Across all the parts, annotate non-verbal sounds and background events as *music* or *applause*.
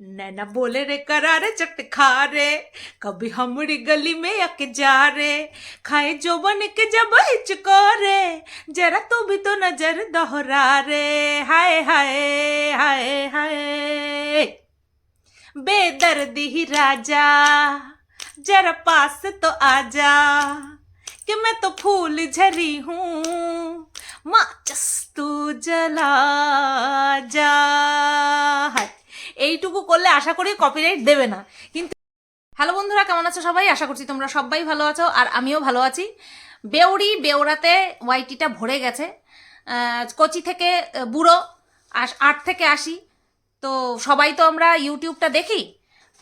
नैना बोले, रे करारे, चट खा रे। कभी हमरी गली में अक जा रे। खाए जो बन के जब हिचको रे जरा तू भी तो नज़र दोहरा रे हाय हाय हाय हाय। बेदर्दी ही राजा। जरा पास तो आजा। कि मैं तो फूल झरी हूँ। माचस तू जला जा। हाय। এইটুকু করলে আশা করি কপিরাইট দেবে না। কিন্তু হ্যালো বন্ধুরা, কেমন আছো সবাই? আশা করছি তোমরা সবাই ভালো আছো আর আমিও ভালো আছি। বেউরি বেউরাতে ওয়াইটিটা ভরে গেছে। কচি থেকে বুড়ো আট থেকে আসি তো সবাই তো আমরা ইউটিউবটা দেখি।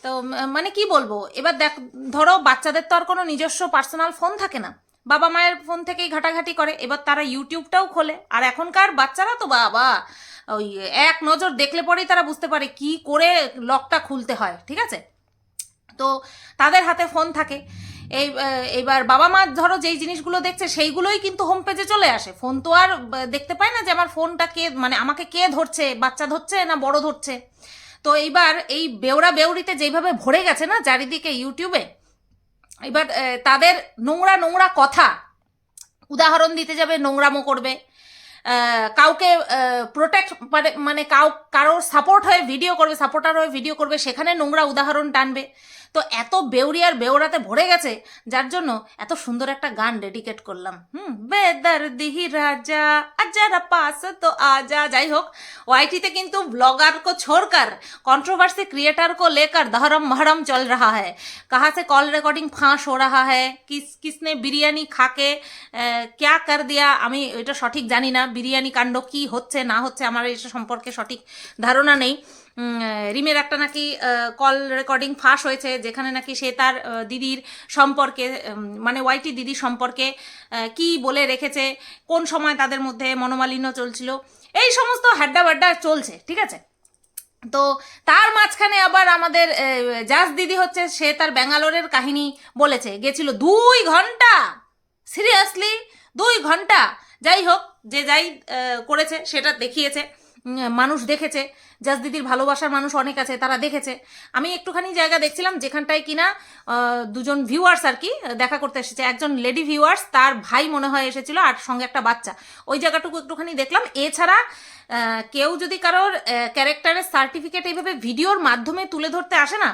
তো মানে কি বলব? এবার দেখ, ধরো বাচ্চাদের তো আর কোনো নিজস্ব পার্সোনাল ফোন থাকে না। বাবা মায়ের ফোন থেকেই ঘাটাঘাটি করে। এবার তারা ইউটিউবটাও খোলে। আর এখনকার বাচ্চারা তো বাবা ওই এক নজর দেখলে পরেই তারা বুঝতে পারে কি করে লকটা খুলতে হয় ঠিক আছে? তো তাদের হাতে ফোন থাকে। এই আহ, এইবার বাবা মা ধরো যেই জিনিসগুলো দেখছে সেইগুলোই কিন্তু হোম পেজে চলে আসে। ফোন তো আর দেখতে পায় না যে আমার ফোনটা কে মানে আমাকে কে ধরছে বাচ্চা ধরছে না বড় ধরছে? তো এইবার এই বেওড়া বেউরিতে যেইভাবে ভরে গেছে না চারিদিকে ইউটিউবে এবার তাদের নোংরা নোংরা কথা উদাহরণ দিতে যাবে নোংরামো করবে। কাউকে প্রোটেক্ট মানে মানে কাউ, কারোর সাপোর্ট হয়ে ভিডিও করবে সাপোর্টার হয়ে ভিডিও করবে, সেখানে নোংরা উদাহরণ টানবে। তো এত বেউরিয়ার বেউরাতে ভরে গেছে যার জন্য এত সুন্দর একটা গান ডেডিকেট করলাম হুম বেদার দিহি রাজা আজারা পাস তো আজা যাই হোক ওয়াইটিতে কিন্তু ब्लॉगर को छोड़कर कंट्रोवर्सी क्रिएटर को लेकर धर्म महरम चल रहा है कहाँ से कॉल रिकॉर्डिंग फांस हो रहा है किस किसने বিরিয়ানি খাকে ক্যা কর দিয়া আমি এটা সঠিক জানি না বিরিয়ানি কাণ্ড কি হচ্ছে না হচ্ছে আমার এটা সম্পর্কে সঠিক ধারণা নেই উম, আহ, রিমের একটা নাকি কল রেকর্ডিং ফাঁস হয়েছে, যেখানে নাকি সে তার দিদির সম্পর্কে মানে ওয়াইটি দিদির সম্পর্কে কি বলে রেখেছে, কোন সময় তাদের মধ্যে মনোমালিন্য চলছিল, এই সমস্ত হাড্ডা বাড্ডা চলছে, ঠিক আছে? তো তার মাঝখানে আবার আমাদের জাজ দিদি হচ্ছে, সে তার ব্যাঙ্গালোরের কাহিনী বলেছে, গেছিল দুই ঘণ্টা সিরিয়াসলি দুই ঘণ্টা, যাই হোক, যে যাই করেছে, সেটা দেখিয়েছে। মানুষ দেখেছে জাজ দিদির ভালোবাসার মানুষ অনেক আছে, তারা দেখেছে। আমি একটুখানি জায়গা দেখছিলাম যেখানটায় কিনা দুজন ভিউয়ার্স আর কি, দেখা করতে এসেছে। একজন লেডি ভিউয়ার্স তার ভাই মনে হয় এসেছিল আর সঙ্গে একটা বাচ্চা। ওই জায়গাটুকু একটুখানি দেখলাম। এছাড়া কেউ যদি কারোর ক্যারেক্টারের সার্টিফিকেট এইভাবে ভিডিওর মাধ্যমে তুলে ধরতে আসে না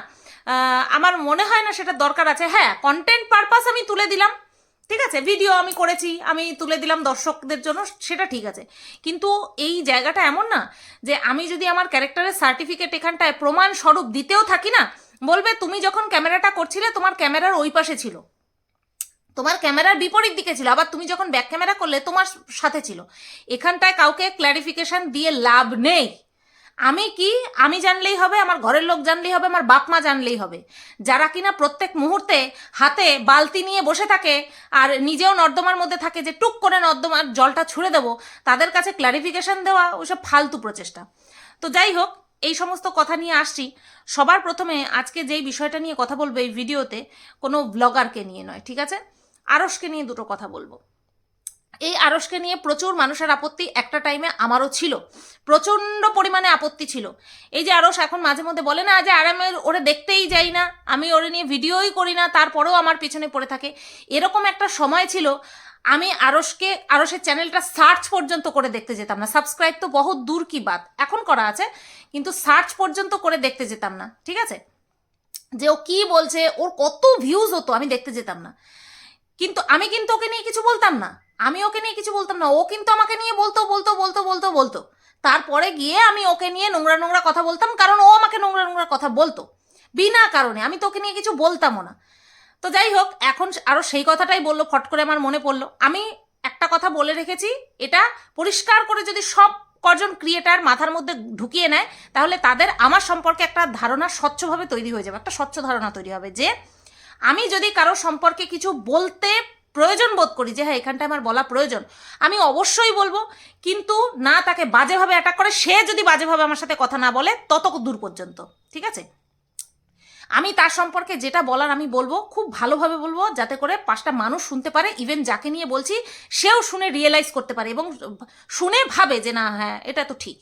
আমার মনে হয় না সেটা দরকার আছে। হ্যাঁ কন্টেন্ট পারপাস আমি তুলে দিলাম। ঠিক আছে ভিডিও আমি করেছি, আমি তুলে দিলাম দর্শকদের জন্য, সেটা ঠিক আছে। কিন্তু এই জায়গাটা এমন না যে আমি যদি আমার ক্যারেক্টারের সার্টিফিকেট এখানটায় প্রমাণ স্বরূপ দিতেও থাকি না, বলবে তুমি যখন ক্যামেরাটা করছিলে, তোমার ক্যামেরার ওই পাশে ছিল। তোমার ক্যামেরার বিপরীত দিকে ছিল, আবার তুমি যখন ব্যাক ক্যামেরা করলে, তোমার সাথে ছিল। এখানটায় কাউকে ক্ল্যারিফিকেশন দিয়ে লাভ নেই। আমি কি? আমি জানলেই হবে, আমার ঘরের লোক জানলেই হবে, আমার বাপ মা জানলেই হবে। যারা কিনা প্রত্যেক মুহূর্তে হাতে বালতি নিয়ে বসে থাকে আর নিজেও নর্দমার মধ্যে থাকে যে টুক করে নর্দমার জলটা ছুঁড়ে দেবো, তাদের কাছে ক্ল্যারিফিকেশন দেওয়া ওসব ফালতু প্রচেষ্টা। তো যাই হোক, এই সমস্ত কথা নিয়ে আসছি। সবার প্রথমে আজকে যেই বিষয়টা নিয়ে কথা বলব এই ভিডিওতে কোনো ব্লগারকে নিয়ে নয়, ঠিক আছে? আরসকে নিয়ে দুটো কথা বলব। এই আরসকে নিয়ে প্রচুর মানুষের আপত্তি একটা টাইমে আমারও ছিল। প্রচণ্ড পরিমাণে আপত্তি ছিল। এই যে আরস এখন মাঝে মধ্যে বলে না যে আর আমি ওরে দেখতেই যাই না, আমি ওরে নিয়ে ভিডিওই করি না, তারপরেও আমার পিছনে পড়ে থাকে। এরকম একটা সময় ছিল, আমি আরসকে, আরসের চ্যানেলটা সার্চ পর্যন্ত করে দেখতে যেতাম না। সাবস্ক্রাইব তো বহুত দূর কি বাত, এখন করা আছে, কিন্তু সার্চ পর্যন্ত করে দেখতে যেতাম না, ঠিক আছে? যে ও কি বলছে, ওর কত ভিউজ হতো, আমি দেখতে যেতাম না। কিন্তু আমি কিন্তু ওকে নিয়ে কিছু বলতাম না। আমি ওকে নিয়ে কিছু বলতাম না। ও কিন্তু আমাকে নিয়ে বলতো বলতো বলতো বলতো বলতো। তারপরে গিয়ে আমি ওকে নিয়ে নোংরা নোংরা কথা বলতাম, কারণ ও আমাকে নোংরা নোংরা কথা বলতো। বিনা কারণে। আমি তো ওকে নিয়ে কিছু বলতামও না। তো যাই হোক, এখন আরও সেই কথাটাই বলল, ফট করে আমার মনে পড়ল। আমি একটা কথা বলে রেখেছি, এটা পরিষ্কার করে যদি সব কজন ক্রিয়েটার মাথার মধ্যে ঢুকিয়ে নেয়, তাহলে তাদের আমার সম্পর্কে একটা ধারণা স্বচ্ছভাবে তৈরি হয়ে যাবে, একটা স্বচ্ছ ধারণা তৈরি হবে যে, আমি যদি কারও সম্পর্কে কিছু বলতে প্রয়োজন বোধ করি যে হ্যাঁ এখানটা আমার বলা প্রয়োজন। আমি অবশ্যই বলব, কিন্তু না তাকে বাজেভাবে অ্যাটাক করে, সে যদি বাজেভাবে আমার সাথে কথা না বলে তত দূর পর্যন্ত, ঠিক আছে? আমি তার সম্পর্কে যেটা বলার আমি বলব, খুব ভালোভাবে বলব, যাতে করে পাঁচটা মানুষ শুনতে পারে ইভেন যাকে নিয়ে বলছি, সেও শুনে রিয়েলাইজ করতে পারে এবং শুনে ভাবে যে না হ্যাঁ এটা তো ঠিক।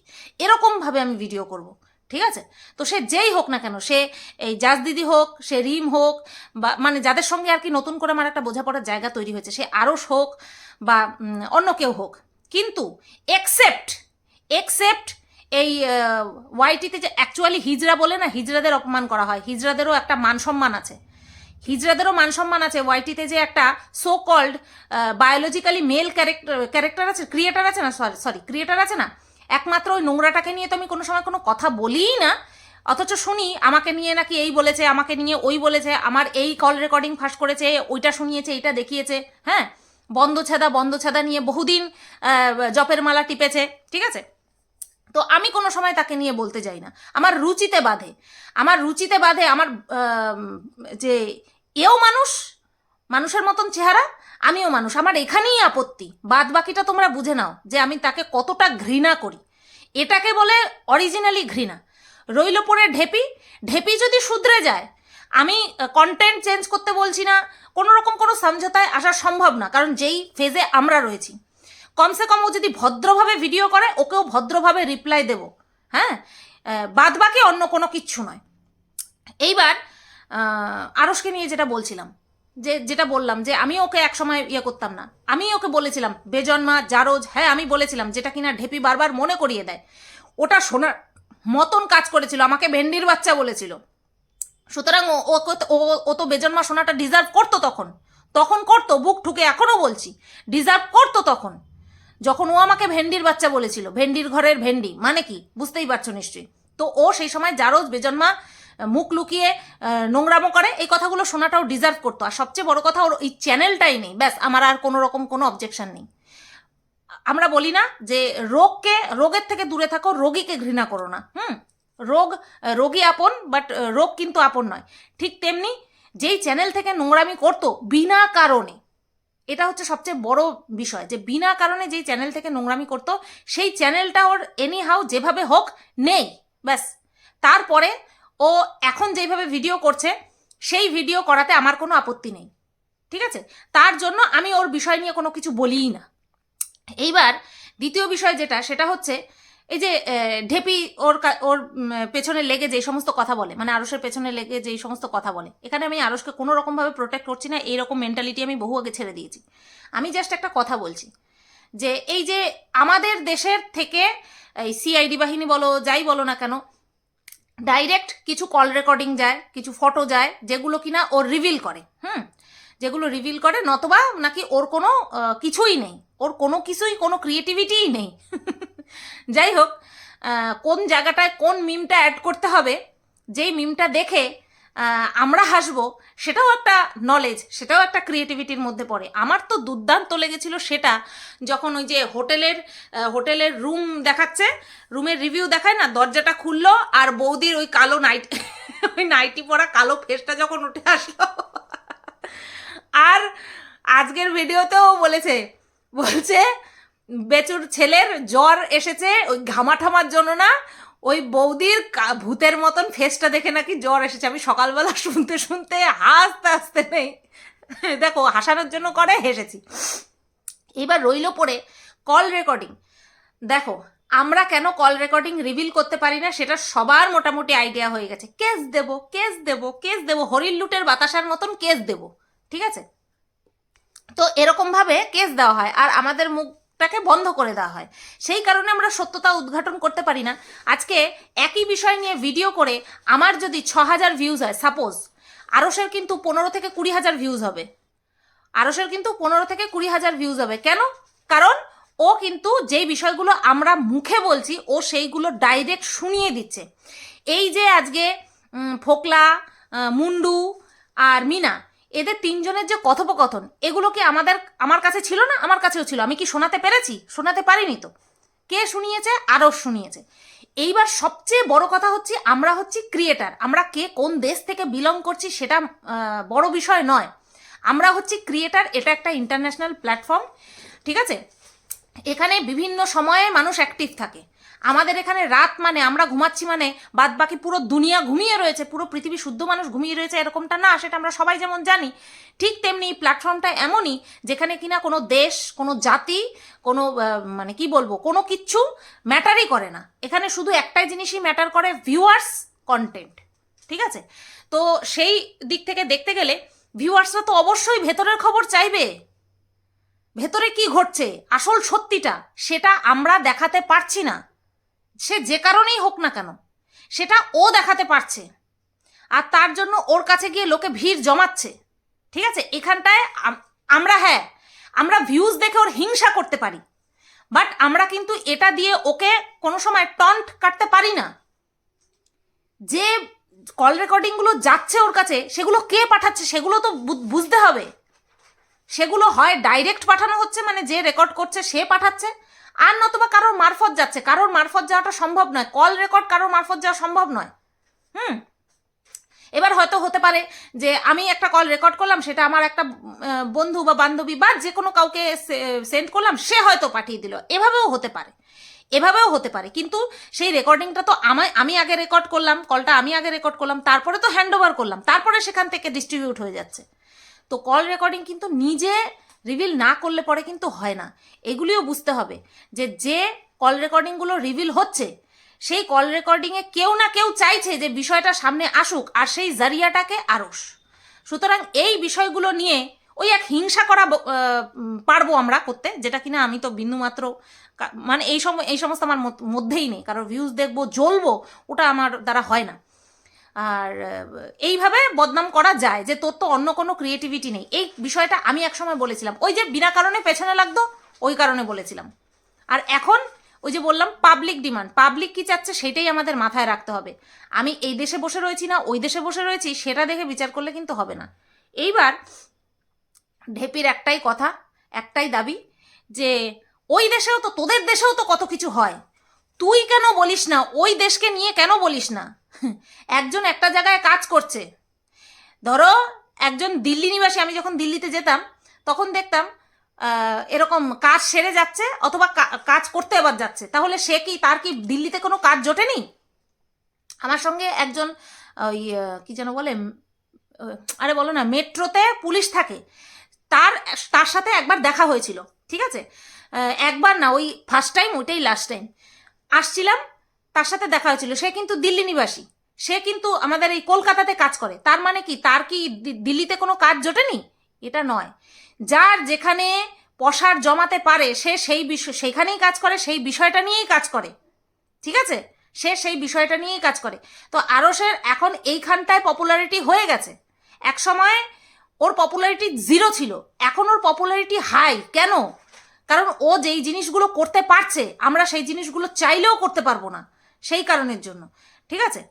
এরকমভাবে আমি ভিডিও করব। ঠিক আছে? তো সে যেই হোক না কেন, সে এই জাজ দিদি হোক, সে রিম হোক, বা মানে যাদের সঙ্গে আর কি নতুন করে আমার একটা বোঝাপড়ার জায়গা তৈরি হয়েছে, সে আরস হোক বা অন্য কেউ হোক, কিন্তু এক্সেপ্ট এক্সেপ্ট এই ওয়াইটিতে যে অ্যাকচুয়ালি হিজড়া বলে না, হিজড়াদের অপমান করা হয়। হিজড়াদেরও একটা মান সম্মান আছে। হিজড়াদেরও মান সম্মান আছে ওয়াইটিতে যে একটা so called biologically male character character আছে ক্রিয়েটার আছে না সরি সরি ক্রিয়েটার আছে না একমাত্র ওই নোংরাটাকে নিয়ে তো আমি কোনো সময় কোনো কথা বলিই না। অথচ শুনি, আমাকে নিয়ে নাকি এই বলেছে, আমাকে নিয়ে ওই বলেছে, আমার এই কল রেকর্ডিং ফাঁস করেছে, ওইটা শুনিয়েছে, এইটা দেখিয়েছে হ্যাঁ? বন্ধ ছেদা বন্ধ ছেদা নিয়ে বহুদিন জপের মালা টিপেছে, ঠিক আছে? তো আমি কোনো সময় তাকে নিয়ে বলতে যাই না। আমার রুচিতে বাধে। আমার রুচিতে বাধে, আমার যে এও মানুষ, মানুষের মতন চেহারা আমিও মানুষ, আমার এখানেই আপত্তি। বাদ বাকিটা তোমরা বুঝে নাও যে আমি তাকে কতটা ঘৃণা করি। এটাকে বলে অরিজিনালি ঘৃণা। রইল পরে ঢেপি। ঢেপি যদি শুধরে যায়, আমি কন্টেন্ট চেঞ্জ করতে বলছি না কোনো রকম কোনো সমঝোতায় আসা সম্ভব না, কারণ যেই ফেজে আমরা রয়েছি। কমসে কম ও যদি ভদ্রভাবে ভিডিও করে, ওকেও ভদ্রভাবে রিপ্লাই দেব। হ্যাঁ? বাদ বাকি অন্য কোনো কিচ্ছু নয়। এইবার আরসকে নিয়ে যেটা বলছিলাম যে, যেটা বললাম যে, আমি ওকে এক সময় ইয়ে করতাম না। আমি ওকে বলেছিলাম, বেজন্মা, জারোজ হ্যাঁ আমি বলেছিলাম, যেটা কিনা ঢেপি বারবার মনে করিয়ে দেয়। ওটা শোনার মতন কাজ করেছিল, আমাকে ভেন্ডির বাচ্চা বলেছিল। সুতরাং ও তো- বেজন্মা শোনাটা ডিজার্ভ করতো তখন। তখন করতো, বুক ঠুকে এখনও বলছি, ডিজার্ভ করতো তখন। যখন ও আমাকে ভেন্ডির বাচ্চা বলেছিল, ভেন্ডির ঘরের ভেন্ডি মানে কি? বুঝতেই পারছ নিশ্চয়ই। তো ও সেই সময় জারোজ, বেজন্মা মুখ লুকিয়ে নোংরামো করে, এই কথাগুলো শোনাটাও ডিজার্ভ করতো। আর সবচেয়ে বড় কথা, ওর এই চ্যানেলটাই নেই। ব্যাস, আমার আর কোনো রকম কোনো অবজেকশন নেই। আমরা বলি না যে রোগকে, রোগের থেকে দূরে থাকো, রোগীকে ঘৃণা করো না। হুম? রোগ, রোগী আপন বাট রোগ কিন্তু আপন নয়। ঠিক তেমনি যেই চ্যানেল থেকে নোংরামি করতো, বিনা কারণে, এটা হচ্ছে সবচেয়ে বড় বিষয়। যে বিনা কারণে যেই চ্যানেল থেকে নোংরামি করতো, সেই চ্যানেলটা ওর এনি হাউ যেভাবে হোক, নেই। ব্যাস, তারপরে ও এখন যেইভাবে ভিডিও করছে, সেই ভিডিও করাতে আমার কোনো আপত্তি নেই। ঠিক আছে? তার জন্য আমি ওর বিষয় নিয়ে কোনো কিছু বলিই না। এইবার দ্বিতীয় বিষয় যেটা, সেটা হচ্ছে এই যে ঢেপি ওর ওর পেছনে লেগে যে সমস্ত কথা বলে মানে আরসের পেছনে লেগে যে সমস্ত কথা বলে, এখানে আমি আরসকে কোনো রকমভাবে প্রোটেক্ট করছি না, এইরকম মেন্টালিটি আমি বহু আগে ছেড়ে দিয়েছি। আমি জাস্ট একটা কথা বলছি, যে এই যে আমাদের দেশের থেকে, এই সিআইডি বাহিনী বলো, যাই বলো না কেন ডাইরেক্ট কিছু কল রেকর্ডিং যায়, কিছু ফটো যায়, যেগুলো কিনা ওর রিভিল করে, হুম? যেগুলো রিভিল করে, নতবা নাকি ওর কোনো কিছুই নেই। ওর কোনো কিছুই, কোনো ক্রিয়েটিভিটিই নেই। *laughs* যাই হোক কোন জায়গাটায় কোন মিমটা অ্যাড করতে হবে, যেই মিমটা দেখে আমরা হাসবো, সেটাও একটা নলেজ সেটাও একটা ক্রিয়েটিভিটির মধ্যে পড়ে। আমার তো দুর্দান্ত লেগেছিল সেটা যখন ওই যে হোটেলের হোটেলের রুম দেখাচ্ছে রুমের রিভিউ দেখায় না, দরজাটা খুললো আর বৌদির ওই কালো নাইট *laughs* ওই নাইটি পরা কালো ফেসটা যখন উঠে আসলো। আর আজকের ভিডিওতেও বলেছে, বলছে, বেচুর ছেলের জ্বর এসেছে, ওই ঘামা ঠামার জন্য না ওই বৌদির ভূতের মতন ফেসটা দেখে নাকি জ্বর এসেছে। আমি সকালবেলা শুনতে শুনতে হাসতে হাসতে নেই। দেখো, হাসানোর জন্য করে, হেসেছি। এবার রইল পড়ে কল রেকর্ডিং দেখো, আমরা কেন কল রেকর্ডিং রিভিল করতে পারি না, সেটা সবার মোটামুটি আইডিয়া হয়ে গেছে। কেস দেব কেস দেব কেস দেব, হরিণ লুটের বাতাসার মতন কেস দেব। ঠিক আছে? তো এরকমভাবে কেস দেওয়া হয়। আর আমাদের মুখটাকে বন্ধ করে দেওয়া হয়। সেই কারণে আমরা সত্যতা উদ্ঘাটন করতে পারি না। আজকে একই বিষয় নিয়ে ভিডিও করে আমার যদি ছ হাজার ভিউজ হয় সাপোজ আরসের কিন্তু পনেরো থেকে কুড়ি হাজার ভিউজ হবে। আরসের কিন্তু পনেরো থেকে কুড়ি হাজার ভিউজ হবে। কেন? কারণ ও কিন্তু যেই বিষয়গুলো আমরা মুখে বলছি, ও সেইগুলো ডাইরেক্ট শুনিয়ে দিচ্ছে। এই যে আজকে ফোকলা মুন্ডু আর মিনা এদের তিনজনের যে কথোপকথন, এগুলো কি আমাদের, আমার কাছে ছিল না? আমার কাছেও ছিল। আমি কি শোনাতে পেরেছি? শোনাতে পারিনি তো। কে শুনিয়েছে? আরও শুনিয়েছে। এইবার সবচেয়ে বড় কথা হচ্ছে আমরা হচ্ছি ক্রিয়েটার আমরা কে কোন দেশ থেকে বিলং করছি সেটা বড় বিষয় নয়। আমরা হচ্ছি ক্রিয়েটার এটা একটা ইন্টারন্যাশনাল প্ল্যাটফর্ম ঠিক আছে? এখানে বিভিন্ন সময়ে মানুষ অ্যাক্টিভ থাকে। আমাদের এখানে রাত মানে আমরা ঘুমাচ্ছি মানে বাদ বাকি পুরো দুনিয়া ঘুমিয়ে রয়েছে, পুরো পৃথিবী শুদ্ধ মানুষ ঘুমিয়ে রয়েছে, এরকমটা না, সেটা আমরা সবাই যেমন জানি। ঠিক তেমনি প্ল্যাটফর্মটা এমনই, যেখানে কিনা কোনো দেশ, কোনো জাতি, কোনো মানে কি বলব, কোনো কিচ্ছু ম্যাটারই করে না। এখানে শুধু একটাই জিনিসই ম্যাটার করে ভিউয়ার্স কন্টেন্ট ঠিক আছে? তো সেই দিক থেকে দেখতে গেলে ভিউয়ার্সরা তো অবশ্যই ভেতরের খবর চাইবে। ভেতরে কি ঘটছে? আসল সত্যিটা, সেটা আমরা দেখাতে পারছি না। সে যে কারণেই হোক না কেন, সেটা ও দেখাতে পারছে। আর তার জন্য ওর কাছে গিয়ে লোকে ভিড় জমাচ্ছে। ঠিক আছে? এখানটায় আমরা হ্যাঁ আমরা ভিউজ দেখে ওর হিংসা করতে পারি। বাট আমরা কিন্তু এটা দিয়ে ওকে কোনো সময় টন্ট কাটতে পারি না। যে কল রেকর্ডিংগুলো যাচ্ছে ওর কাছে, সেগুলো কে পাঠাচ্ছে সেগুলো তো বুঝতে হবে। সেগুলো হয় ডাইরেক্ট পাঠানো হচ্ছে মানে যে রেকর্ড করছে সে পাঠাচ্ছে। আর নতুবা কারোর মারফত যাচ্ছে। কারোর মারফত যাওয়াটা সম্ভব নয়। কল রেকর্ড কারোর মারফত যাওয়া সম্ভব নয়। হুম? এবার হয়তো হতে পারে যে আমি একটা কল রেকর্ড করলাম, সেটা আমার একটা বন্ধু বা বান্ধবী বা যে কোনো কাউকে সেন্ড করলাম, সে হয়তো পাঠিয়ে দিল। এভাবেও হতে পারে। এভাবেও হতে পারে। কিন্তু সেই রেকর্ডিংটা তো আমায়, আমি আগে রেকর্ড করলাম, কলটা আমি আগে রেকর্ড করলাম, তারপরে তো হ্যান্ড ওভার করলাম, তারপরে সেখান থেকে ডিস্ট্রিবিউট হয়ে যাচ্ছে। তো কল রেকর্ডিং কিন্তু নিজে রিভিল না করলে পরে কিন্তু হয় না। এগুলিও বুঝতে হবে যে যে কল রেকর্ডিংগুলো রিভিল হচ্ছে, সেই কল রেকর্ডিংয়ে কেউ না কেউ চাইছে যে বিষয়টা সামনে আসুক, আর সেই জারিয়াটাকে আরস। সুতরাং এই বিষয়গুলো নিয়ে ওই এক হিংসা করা পারব আমরা করতে, যেটা কিনা আমি তো বিন্দুমাত্র মানে এই সম, এই সমস্ত আমার মধ্যেই নেই। কারণ ভিউজ দেখব, জ্বলবো, ওটা আমার দ্বারা হয় না। আর এইভাবে বদনাম করা যায় যে তোর তো অন্য কোনো ক্রিয়েটিভিটি নেই। এই বিষয়টা আমি একসময় বলেছিলাম। ওই যে বিনা কারণে পেছনে লাগতো, ওই কারণে বলেছিলাম। আর এখন ওই যে বললাম পাবলিক ডিমান্ড পাবলিক কি চাচ্ছে সেটাই আমাদের মাথায় রাখতে হবে। আমি এই দেশে বসে রয়েছি না, ওই দেশে বসে রয়েছি, সেটা দেখে বিচার করলে কিন্তু হবে না। এইবার ঢেপির একটাই কথা, একটাই দাবি যে ওই দেশেও তো, তোদের দেশেও তো কত কিছু হয়। তুই কেন বলিস না? ওই দেশকে নিয়ে কেন বলিস না? একজন একটা জায়গায় কাজ করছে। ধরো, একজন দিল্লি নিবাসী, আমি যখন দিল্লিতে যেতাম, তখন দেখতাম এরকম কাজ সেরে যাচ্ছে অথবা কাজ করতে এবার যাচ্ছে। তাহলে সে কি, তার কি দিল্লিতে কোনো কাজ জোটেনি? আমার সঙ্গে একজন, ওই কি যেন বলে আরে বলো না, মেট্রোতে পুলিশ থাকে। তার তার সাথে একবার দেখা হয়েছিল, ঠিক আছে? একবার না, ওই ফার্স্ট টাইম ওইটাই লাস্ট টাইম আসছিলাম তার সাথে দেখা হয়েছিল। সে কিন্তু দিল্লি নিবাসী। সে কিন্তু আমাদের এই কলকাতাতে কাজ করে। তার মানে কি? তার কি দিল্লিতে কোনো কাজ জোটেনি? এটা নয়। যার যেখানে পশার জমাতে পারে, সে সেই বিষয়, সেইখানেই কাজ করে, সেই বিষয়টা নিয়েই কাজ করে। ঠিক আছে? সে সেই বিষয়টা নিয়েই কাজ করে। তো আরসের এখন এইখানটায় পপুলারিটি হয়ে গেছে। এক সময় ওর পপুলারিটি জিরো ছিল। এখন ওর পপুলারিটি হাই কেন? কারণ ও যেই জিনিসগুলো করতে পারছে, আমরা সেই জিনিসগুলো চাইলেও করতে পারব না। সেই কারণের জন্য, ঠিক আছে?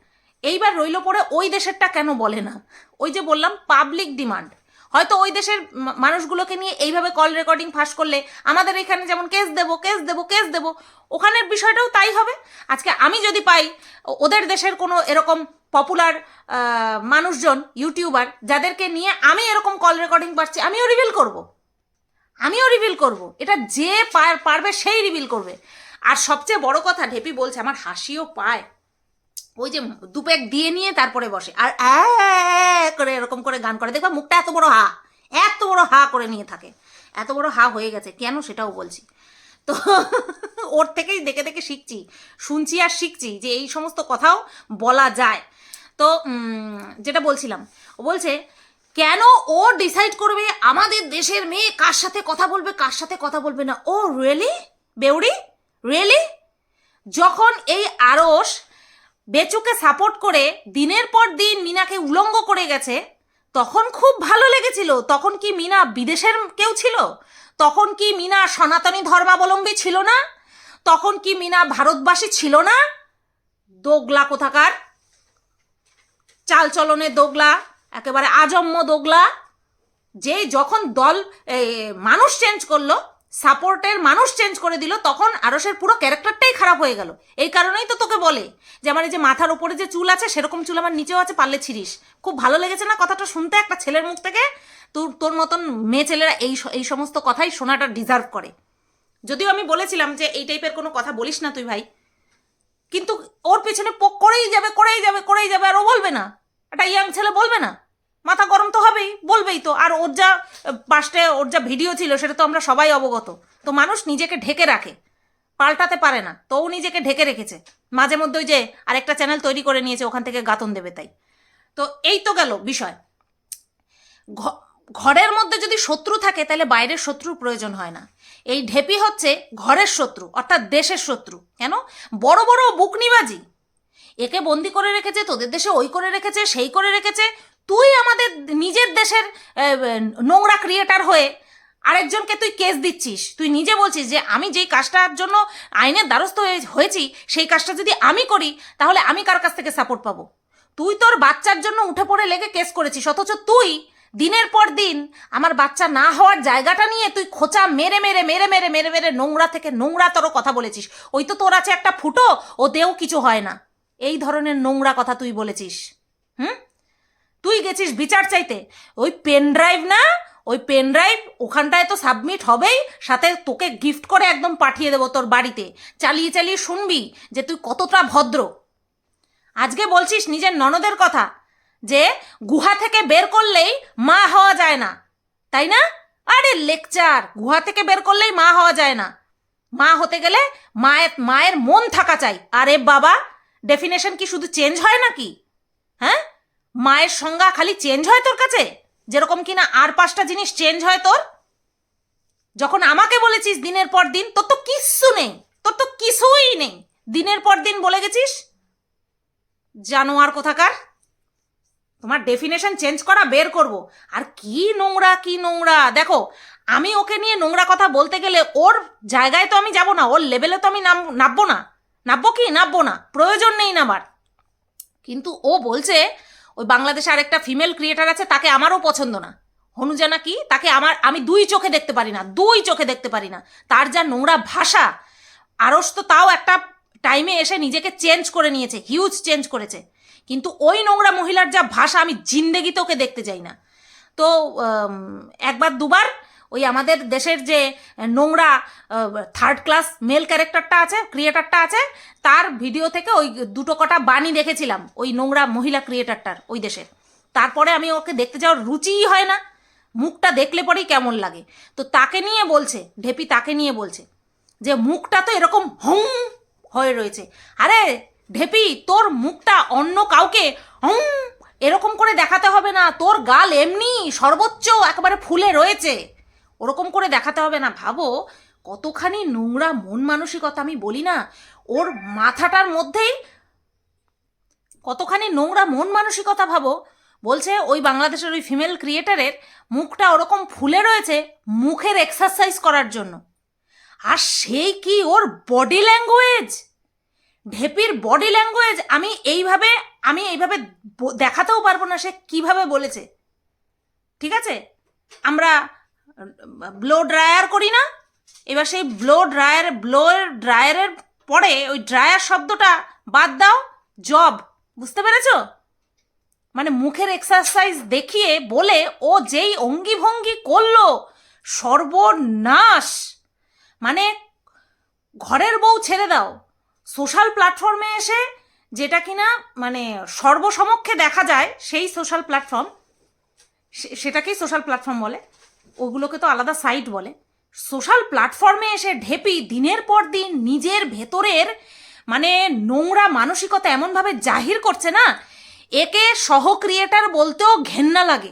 এইবার রইল পরে ওই দেশেরটা কেন বলে না? ওই যে বললাম পাবলিক ডিমান্ড হয়তো ওই দেশের মানুষগুলোকে নিয়ে এইভাবে কল রেকর্ডিং ফাঁস করলে আমাদের এখানে যেমন কেস দেবো কেস দেবো কেস দেবো, ওখানের বিষয়টাও তাই হবে। আজকে আমি যদি পাই ওদের দেশের কোনো এরকম পপুলার মানুষজন ইউটিউবার যাদেরকে নিয়ে আমি এরকম কল রেকর্ডিং পাচ্ছি, আমিও রিভিল করব। আমিও রিভিল করব। এটা যে পার- পারবে সেই রিভিল করবে। আর সবচেয়ে বড় কথা, ঢেপি বলছে, আমার হাসিও পায়। ওই যে দুপেক দিয়ে নিয়ে তারপরে বসে। আর করে এরকম করে গান করে। দেখবা মুখটা এত বড় হা, এত বড় হা করে নিয়ে থাকে। এত বড় হা হয়ে গেছে। কেন সেটাও বলছি। তো *laughs* ওর থেকেই দেখে দেখে শিখছি, শুনছি আর শিখছি যে এই সমস্ত কথাও বলা যায়। তো যেটা বলছিলাম, ও বলছে, কেন ও ডিসাইড করবে আমাদের দেশের মেয়ে কার সাথে কথা বলবে, কার সাথে কথা বলবে না? ও রিয়েলি বেউড়ি রিয়েলি যখন এই আরস বেচুকে সাপোর্ট করে দিনের পর দিন মিনাকে উলঙ্গ করে গেছে, তখন খুব ভালো লেগেছিল। তখন কি মিনা বিদেশের কেউ ছিল? তখন কি মিনা সনাতনী ধর্মাবলম্বী ছিল না? তখন কি মিনা ভারতবাসী ছিল না? দোগলা কোথাকার? চালচলনে দোগলা, একেবারে আজম্ম দোগলা, যে যখন দল মানুষ চেঞ্জ করল সাপোর্টের মানুষ চেঞ্জ করে দিল, তখন আরসের পুরো ক্যারেক্টারটাই খারাপ হয়ে গেল। এই কারণেই তো তোকে বলে যে, আমার এই যে মাথার উপরে যে চুল আছে, সেরকম চুল আমার নিচেও আছে, পারলে ছিড়িস। খুব ভালো লেগেছে না কথাটা শুনতে একটা ছেলের মুখ থেকে? তোর তোর মতন মেয়ে ছেলেরা এই এই সমস্ত কথাই শোনাটা ডিজার্ভ করে। যদিও আমি বলেছিলাম যে, এই টাইপের কোনো কথা বলিস না তুই ভাই। কিন্তু ওর পেছনে করেই যাবে করেই যাবে করেই যাবে, আর ও বলবে না। একটা ইয়াং ছেলে বলবে না। মাথা গরম তো হবেই, বলবেই তো। আর ওর যা পাশে ওর যা ভিডিও ছিল, সেটা তো আমরা সবাই অবগত। তো মানুষ নিজেকে ঢেকে রাখে, পাল্টাতে পারে না। তো ও নিজেকে ঢেকে রেখেছে। মাঝে মধ্যে ওই যে আরেকটা চ্যানেল তৈরি করে নিয়েছে, ওখান থেকে গাতন দেবে তাই। তো এই তো গেল বিষয়। ঘরের মধ্যে যদি শত্রু থাকে, তাহলে বাইরের শত্রুর প্রয়োজন হয় না। এই ঢেপি হচ্ছে ঘরের শত্রু, অর্থাৎ দেশের শত্রু। কেন? বড় বড় বুকনিবাজি। একে বন্দি করে রেখেছে, তোদের দেশে ওই করে রেখেছে, সেই করে রেখেছে তুই আমাদের নিজের দেশের নোংরা ক্রিয়েটার হয়ে আরেকজনকে তুই কেস দিচ্ছিস। তুই নিজে বলছিস যে আমি যেই কাজটার জন্য আইনের দ্বারস্থ হয়ে- হয়েছি, সেই কাজটা যদি আমি করি, তাহলে আমি কার কাছ থেকে সাপোর্ট পাবো? তুই তোর বাচ্চার জন্য উঠে পড়ে লেগে কেস করেছিস, অথচ তুই দিনের পর দিন আমার বাচ্চা না হওয়ার জায়গাটা নিয়ে তুই খোঁচা মেরে মেরে মেরে মেরে মেরে মেরে নোংরা থেকে নোংরা তোর কথা বলেছিস। ওই তো তোর আছে একটা ফুটো, ও দেও কিছু হয় না। এই ধরনের নোংরা কথা তুই বলেছিস। হুম? তুই গেছিস বিচার চাইতে। ওই পেন ড্রাইভ না, ওই পেন ড্রাইভ ওখানটায় তো সাবমিট হবেই, সাথে তোকে গিফট করে একদম পাঠিয়ে দেবো তোর বাড়িতে। চালিয়ে চালিয়ে শুনবি যে তুই কতটা ভদ্র। আজকে বলছিস নিজের ননদের কথা, যে গুহা থেকে বের করলেই মা হওয়া যায় না। তাই না? আরে লেকচার, গুহা থেকে বের করলেই মা হওয়া যায় না। মা হতে গেলে মায়ের মায়ের মন থাকা চাই। আরে বাবা ডেফিনেশন কি শুধু চেঞ্জ হয় নাকি? হ্যাঁ? মায়ের সংজ্ঞা খালি চেঞ্জ হয় তোর কাছে? যেরকম কিনা আর পাঁচটা জিনিস চেঞ্জ হয় তোর? যখন আমাকে বলেছিস দিনের পর দিন, তোর তো কিচ্ছু নেই। তোর তো কিছুই নেই। দিনের পর দিন বলে গেছিস? জানোয়ার কোথাকার? তোমার ডেফিনেশন চেঞ্জ করা বের করব। আর কি নোংরা কি নোংরা? দেখো, আমি ওকে নিয়ে নোংরা কথা বলতে গেলে ওর জায়গায় তো আমি যাব না, ওর লেভেলে তো আমি নাম নামবো না। নামবো কি? নামবো না। প্রয়োজন নেই নামার কিন্তু ও বলছে ওই বাংলাদেশে আরেকটা ফিমেল ক্রিয়েটার আছে, তাকে আমারও পছন্দ না। হনুজানা কি? তাকে আমার, আমি দুই চোখে দেখতে পারি না, দুই চোখে দেখতে পারি না। তার যা নোংরা ভাষা, আরস তো তাও একটা টাইমে এসে নিজেকে চেঞ্জ করে নিয়েছে হিউজ চেঞ্জ করেছে। কিন্তু ওই নোংরা মহিলার যা ভাষা, আমি জিন্দেগিতে ওকে দেখতে যাই না। তো একবার দুবার ওই আমাদের দেশের যে নোংরা থার্ড ক্লাস মেল ক্যারেক্টারটা আছে ক্রিয়েটারটা আছে, তার ভিডিও থেকে ওই দুটো কটা বাণী দেখেছিলাম, ওই নোংরা মহিলা ক্রিয়েটারটার ওই দেশের তারপরে আমি ওকে দেখতে যাওয়ার রুচিই হয় না, মুখটা দেখলে পরেই কেমন লাগে। তো তাকে নিয়ে বলছে, ঢেপি তাকে নিয়ে বলছে, যে মুখটা তো এরকম হুম হয়ে রয়েছে। আরে ঢেপি, তোর মুখটা অন্য কাউকে হুম এরকম করে দেখাতে হবে না, তোর গাল এমনি সর্বোচ্চ একেবারে ফুলে রয়েছে। ওরকম করে দেখাতে হবে না। ভাবো, কতখানি নোংরা মন মানসিকতা, আমি বলি না, ওর মাথাটার মধ্যেই কতখানি নোংরা মন মানসিকতা, ভাবো। বলছে, ওই বাংলাদেশের ওই ফিমেল ক্রিয়েটারের মুখটা ওরকম ফুলে রয়েছে মুখের এক্সারসাইজ করার জন্য। আর সেই কি ওর বডি ল্যাঙ্গুয়েজ ঢেপির বডি ল্যাঙ্গুয়েজ আমি এইভাবে আমি এইভাবে দেখাতেও পারব না সে কীভাবে বলেছে। ঠিক আছে? আমরা ব্লো ড্রায়ার করি না। এবার সেই ব্লো ড্রায়ার ব্লো ড্রায়ারের পরে ওই ড্রায়ার শব্দটা বাদ দাও জব বুঝতে পেরেছ? মানে মুখের এক্সারসাইজ দেখিয়ে বলে, ও যেই অঙ্গি ভঙ্গি করল, সর্বনাশ। মানে ঘরের বউ ছেড়ে দাও। সোশ্যাল প্ল্যাটফর্মে এসে যেটা কিনা মানে সর্বসমক্ষে দেখা যায়, সেই সোশ্যাল প্ল্যাটফর্ম সেটাকেই সোশ্যাল প্ল্যাটফর্ম বলে। ওগুলোকে তো আলাদা সাইট বলে। সোশ্যাল প্ল্যাটফর্মে এসে ঢেপি দিনের পর দিন নিজের ভেতরের মানে নোংরা মানসিকতা এমনভাবে জাহির করছে না, একে সহ ক্রিয়েটার বলতেও ঘেন্না লাগে।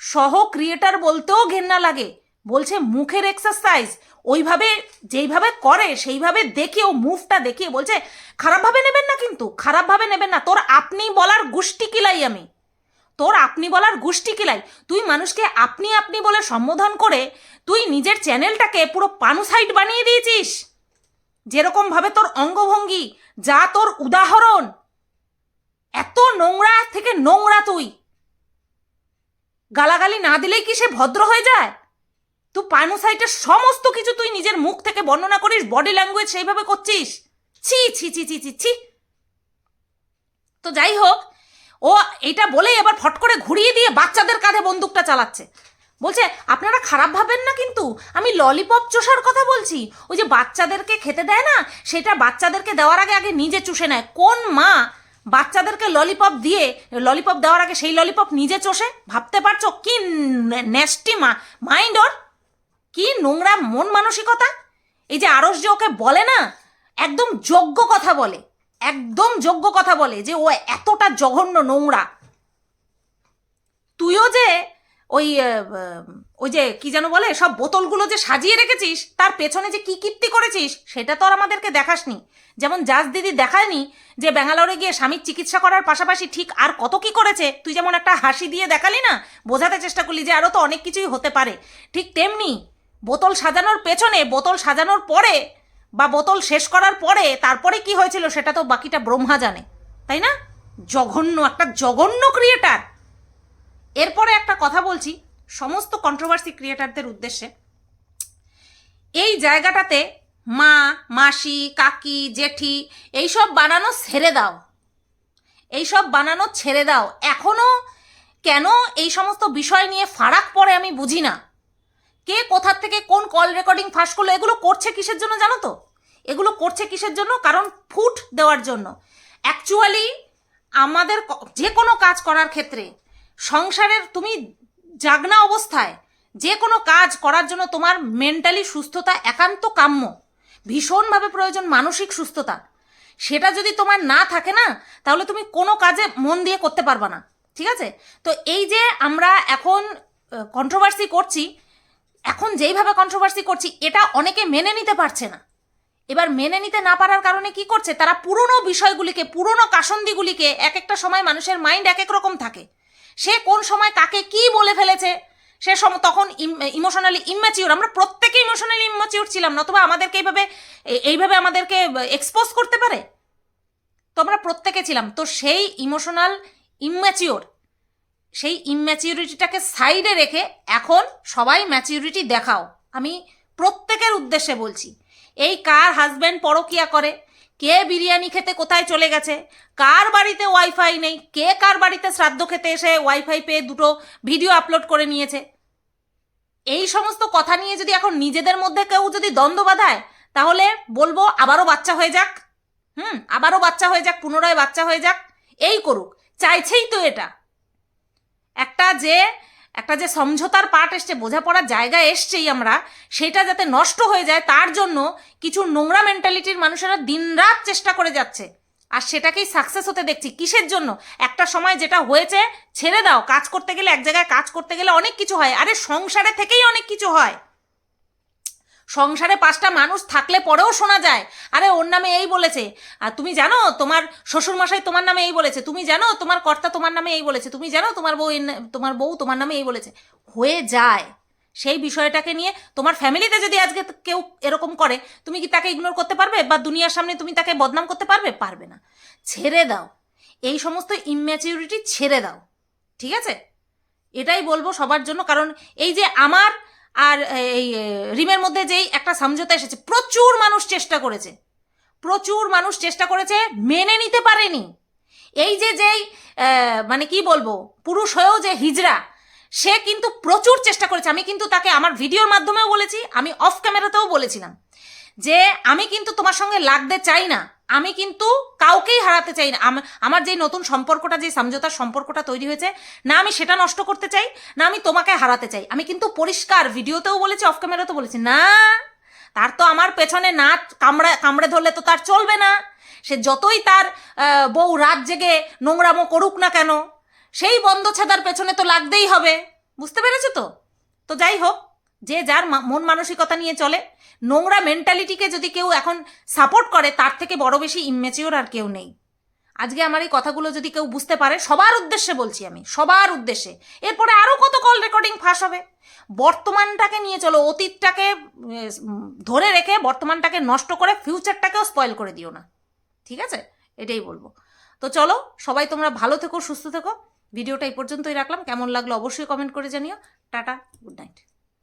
সহ ক্রিয়েটার বলতেও ঘেন্না লাগে। বলছে, মুখের এক্সারসাইজ ওইভাবে যেইভাবে করে, সেইভাবে দেখে ও মুভটা দেখিয়ে বলছে খারাপভাবে নেবেন না কিন্তু খারাপভাবে নেবেন না, তোর আপনি বলার গুষ্টি কিলাই আমি। তোর আপনি বলার গুষ্টি কিলাই তুই মানুষকে আপনি আপনি বলে সম্বোধন করে তুই নিজের চ্যানেলটাকে পুরো পানুসাইট বানিয়ে দিয়েছিস। যেরকম ভাবে তোর অঙ্গভঙ্গি, যা তোর উদাহরণ, এত নোংরা থেকে নোংরা তুই। গালাগালি না দিলেই কি সে ভদ্র হয়ে যায়? তুই পানুসাইটের সমস্ত কিছু তুই নিজের মুখ থেকে বর্ণনা করিস বডি ল্যাঙ্গুয়েজ সেইভাবে করছিস। ছি ছি ছি ছি ছি ছি। তো যাই হোক ও এটা বলেই এবার ফট করে ঘুরিয়ে দিয়ে বাচ্চাদের কাঁধে বন্দুকটা চালাচ্ছে। বলছে, আপনারা খারাপ ভাবেন না কিন্তু? আমি ললিপপ চোষার কথা বলছি। ওই যে বাচ্চাদেরকে খেতে দেয় না, সেটা বাচ্চাদেরকে দেওয়ার আগে আগে নিজে চুষে নেয়। কোন মা বাচ্চাদেরকে ললিপপ দিয়ে, ললিপপ দেওয়ার আগে সেই ললিপপ নিজে চষে? ভাবতে পারছ? কি নেস্টি মা। মাইন্ড ওর? কি নোংরা মন মানসিকতা? এই যে আরস যে ওকে বলে না, একদম যোগ্য কথা বলে। একদম যোগ্য কথা বলে যে ও এতটা জঘন্য নোংরা। তুইও যে ওই ওই যে কি যেন বলে, সব বোতলগুলো যে সাজিয়ে রেখেছিস, তার পেছনে যে কি কীর্তি করেছিস, সেটা তো আর আমাদেরকে দেখাসনি। যেমন জাজ দিদি দেখায়নি যে ব্যাঙ্গালোরে গিয়ে স্বামীর চিকিৎসা করার পাশাপাশি ঠিক আর কত কি করেছে, তুই যেমন একটা হাসি দিয়ে দেখালি না, বোঝাতে চেষ্টা করলি যে আরও তো অনেক কিছুই হতে পারে। ঠিক তেমনি বোতল সাজানোর পেছনে, বোতল সাজানোর পরে বা বোতল শেষ করার পরে তারপরে কি হয়েছিল সেটা তো বাকিটা ব্রহ্মা জানে, তাই না? জঘন্য, একটা জঘন্য ক্রিয়েটার এরপরে একটা কথা বলছি, সমস্ত কন্ট্রোভার্সি ক্রিয়েটারদের উদ্দেশ্যে। এই জায়গাটাতে মা, মাসি, কাকি, জেঠি, এইসব বানানো ছেড়ে দাও। এইসব বানানো ছেড়ে দাও। এখনও কেন এই সমস্ত বিষয় নিয়ে ফারাক পড়ে আমি বুঝি না। কে কোথার থেকে কোন কল রেকর্ডিং ফাঁস করল, এগুলো করছে কিসের জন্য জানো তো? এগুলো করছে কিসের জন্য? কারণ ফুট দেওয়ার জন্য। অ্যাকচুয়ালি আমাদের যে কোনো কাজ করার ক্ষেত্রে, সংসারের তুমি জাগনা অবস্থায়, যে কোনো কাজ করার জন্য তোমার মেন্টালি সুস্থতা একান্ত কাম্য। ভীষণভাবে প্রয়োজন মানসিক সুস্থতা। সেটা যদি তোমার না থাকে না, তাহলে তুমি কোনো কাজে মন দিয়ে করতে পারবা না। ঠিক আছে? তো এই যে আমরা এখন কন্ট্রোভার্সি করছি এখন যেইভাবে কন্ট্রোভার্সি করছি, এটা অনেকে মেনে নিতে পারছে না। এবার মেনে নিতে না পারার কারণে কি করছে? তারা পুরনো বিষয়গুলিকে, পুরনো কাসন্দিগুলিকে এক একটা সময় মানুষের মাইন্ড এক এক রকম থাকে। সে কোন সময় কাকে কি বলে ফেলেছে, সে সম, তখন ইমোশনালি ইম্যাচিওর আমরা প্রত্যেকে ইমোশনালি ইম্যাচিওর ছিলাম, নতুবা আমাদেরকে এইভাবে এইভাবে আমাদেরকে এক্সপোজ করতে পারে? তো আমরা প্রত্যেকে ছিলাম। তো সেই ইমোশনাল ইম্যাচিওর সেই ইম্যাচিউরিটিটাকে সাইডে রেখে এখন সবাই ম্যাচিউরিটি দেখাও। আমি প্রত্যেকের উদ্দেশ্যে বলছি, এই কার হাজব্যান্ড পরকিয়া করে? কে বিরিয়ানি খেতে কোথায় চলে গেছে? কার বাড়িতে ওয়াইফাই নেই? কে কার বাড়িতে শ্রাদ্ধ খেতে এসে ওয়াইফাই পেয়ে দুটো ভিডিও আপলোড করে নিয়েছে? এই সমস্ত কথা নিয়ে যদি এখন নিজেদের মধ্যে কেউ যদি দ্বন্দ্ব বাঁধায়, তাহলে বলব আবারও বাচ্চা হয়ে যাক। হুম, আবারও বাচ্চা হয়ে যাক, পুনরায় বাচ্চা হয়ে যাক। এই করুক, চাইছেই তো এটা। একটা যে একটা যে সমঝোতার পাঠ এসছে, বোঝাপড়ার জায়গা এসছেই আমরা, সেটা যাতে নষ্ট হয়ে যায়, তার জন্য কিছু নোংরা মেন্টালিটির মানুষেরা দিনরাত চেষ্টা করে যাচ্ছে। আর সেটাকেই সাকসেস হতে দেখছি। কিসের জন্য? একটা সময় যেটা হয়েছে, ছেড়ে দাও। কাজ করতে গেলে এক জায়গায় কাজ করতে গেলে অনেক কিছু হয়। আরে সংসারে থেকেই অনেক কিছু হয়। সংসারে পাঁচটা মানুষ থাকলে পরেও শোনা যায়। আরে, ওর নামে এই বলেছে। আর তুমি জানো, তোমার শ্বশুরমশাই তোমার নামে এই বলেছে। তুমি জানো, তোমার কর্তা তোমার নামে এই বলেছে। তুমি জানো, তোমার বউ তোমার বউ তোমার নামে এই বলেছে। হয়ে যায়। সেই বিষয়টাকে নিয়ে তোমার ফ্যামিলিতে যদি আজকে কেউ এরকম করে, তুমি কি তাকে ইগনোর করতে পারবে? বা দুনিয়ার সামনে তুমি তাকে বদনাম করতে পারবে? পারবে না। ছেড়ে দাও। এই সমস্ত ইম্যাচিউরিটি ছেড়ে দাও। ঠিক আছে? এটাই বলব সবার জন্য। কারণ এই যে আমার আর এই রিমের মধ্যে যেই একটা সমঝোতা এসেছে, প্রচুর মানুষ চেষ্টা করেছে। প্রচুর মানুষ চেষ্টা করেছে, মেনে নিতে পারেনি। এই যে যেই মানে কি বলব, পুরুষ হয়েও যে হিজড়া, সে কিন্তু প্রচুর চেষ্টা করেছে। আমি কিন্তু তাকে আমার ভিডিওর মাধ্যমেও বলেছি, আমি অফ ক্যামেরাতেও বলেছিলাম যে, আমি কিন্তু তোমার সঙ্গে লাগতে চাই না। আমি কিন্তু কাউকেই হারাতে চাই না। আমার যেই নতুন সম্পর্কটা, যে সমঝোতার সম্পর্কটা তৈরি হয়েছে, না আমি সেটা নষ্ট করতে চাই, না আমি তোমাকে হারাতে চাই। আমি কিন্তু পরিষ্কার, ভিডিওতেও বলেছি অফ ক্যামেরাতেও বলেছি, না, তার তো আমার পেছনে না কামড়ে কামড়ে ধরলে তো তার চলবে না। সে যতই তার বউ রাত জেগে নোংরামো করুক না কেন, সেই বন্ধ ছাদার পেছনে তো লাগতেই হবে। বুঝতে পেরেছ তো? তো যাই হোক যে যার মন মানসিকতা নিয়ে চলে। নোংরা মেন্টালিটিকে যদি কেউ এখন সাপোর্ট করে, তার থেকে বড় বেশি ইম্যাচিওর আর কেউ নেই। আজকে আমার এই কথাগুলো যদি কেউ বুঝতে পারে, সবার উদ্দেশ্যে বলছি আমি, সবার উদ্দেশ্যে। এরপরে আরও কত কল রেকর্ডিং ফাঁস হবে। বর্তমানটাকে নিয়ে চলো, অতীতটাকে ধরে রেখে বর্তমানটাকে নষ্ট করে ফিউচারটাকেও স্পয়েল করে দিও না। ঠিক আছে? এটাই বলব। তো চলো, সবাই তোমরা ভালো থেকো, সুস্থ থেকো। ভিডিওটা এই পর্যন্তই রাখলাম। কেমন লাগল অবশ্যই কমেন্ট করে জানিও। Tata good night